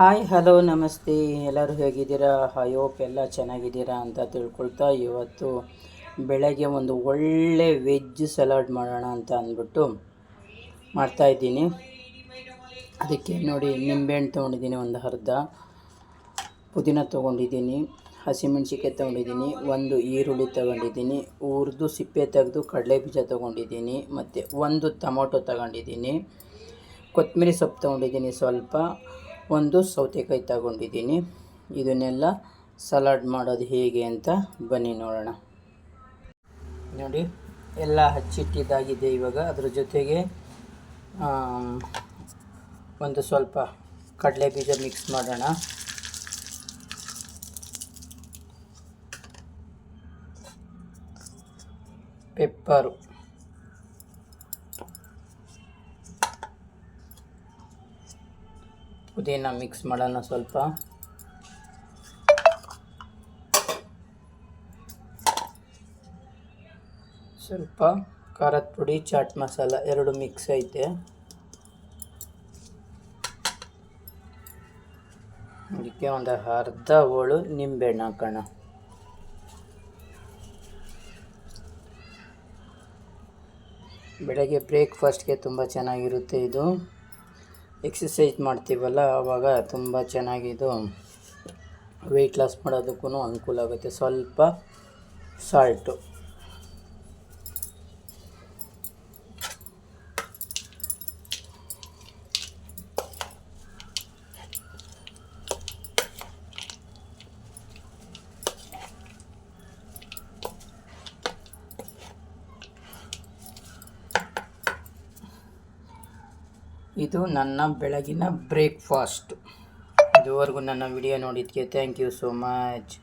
Hi hello ನಮಸ್ತೆ. ಎಲ್ಲರೂ ಹೇಗಿದ್ದೀರಾ? ಹೋಪ್ ಎಲ್ಲ ಚೆನ್ನಾಗಿದ್ದೀರಾ ಅಂತ ತಿಳ್ಕೊಳ್ತಾ ಇವತ್ತು ಬೆಳಗ್ಗೆ ಒಂದು ಒಳ್ಳೆ ವೆಜ್ ಸಲಾಡ್ ಮಾಡೋಣ ಅಂತ ಅಂದ್ಬಿಟ್ಟು ಮಾಡ್ತಾಯಿದ್ದೀನಿ ಅದಕ್ಕೆ ನೋಡಿ, ನಿಂಬೆಹಣ್ಣು ತೊಗೊಂಡಿದ್ದೀನಿ ಒಂದು ಅರ್ಧ. ಪುದೀನ ತೊಗೊಂಡಿದ್ದೀನಿ ಹಸಿಮೆಣ್ಸಿಕಾಯಿ ತೊಗೊಂಡಿದ್ದೀನಿ, ಒಂದು ಈರುಳ್ಳಿ ತೊಗೊಂಡಿದ್ದೀನಿ ಹುರಿದು ಸಿಪ್ಪೆ ತೆಗೆದು ಕಡಲೆ ಬೀಜ ತೊಗೊಂಡಿದ್ದೀನಿ, ಮತ್ತು ಒಂದು ಟೊಮೊಟೊ ತಗೊಂಡಿದ್ದೀನಿ. ಕೊತ್ತಂಬರಿ ಸೊಪ್ಪು ತೊಗೊಂಡಿದ್ದೀನಿ ಸ್ವಲ್ಪ. ಒಂದು ಸೌತೆಕಾಯಿ ತಗೊಂಡಿದ್ದೀನಿ. ಇದನ್ನೆಲ್ಲ ಸಲಾಡ್ ಮಾಡೋದು ಹೇಗೆ ಅಂತ ಬನ್ನಿ ನೋಡೋಣ. ನೋಡಿ, ಎಲ್ಲ ಹಚ್ಚಿಟ್ಟಿದ್ದಾಗಿದೆ ಇವಾಗ. ಅದ್ರ ಜೊತೆಗೆ ಒಂದು ಸ್ವಲ್ಪ ಕಡಲೆ ಬೀಜ ಮಿಕ್ಸ್ ಮಾಡೋಣ. ಪೆಪ್ಪರು. ಪುದೀನ ಮಿಕ್ಸ್ ಮಾಡೋಣ ಸ್ವಲ್ಪ. ಸ್ವಲ್ಪ ಖಾರದ ಪುಡಿ, ಚಾಟ್ ಮಸಾಲ ಎರಡು ಮಿಕ್ಸ್ ಐತೆ. ಅದಕ್ಕೆ ಒಂದು ಅರ್ಧ ಹೋಳು ನಿಂಬೆಹಣ್ಣು ಹಾಕೋಣ. ಬೆಳಗ್ಗೆ ಬ್ರೇಕ್ಫಾಸ್ಟ್ಗೆ ತುಂಬ ಚೆನ್ನಾಗಿರುತ್ತೆ ಇದು. ಎಕ್ಸಸೈಸ್ ಮಾಡ್ತೀವಲ್ಲ ಆವಾಗ ತುಂಬ ಚೆನ್ನಾಗಿದು ವೆಯ್ಟ್ ಲಾಸ್ ಮಾಡೋದಕ್ಕೂ ಅನುಕೂಲ ಆಗುತ್ತೆ. ಸ್ವಲ್ಪ ಸಾಲ್ಟು ಇದು ನನ್ನ ಬೆಳಗಿನ ಬ್ರೇಕ್ಫಾಸ್ಟ್. ಇದುವರೆಗೂ ನನ್ನ ವಿಡಿಯೋ ನೋಡಿದ್ದಕ್ಕೆ ಥ್ಯಾಂಕ್ ಯು ಸೋ ಮಚ್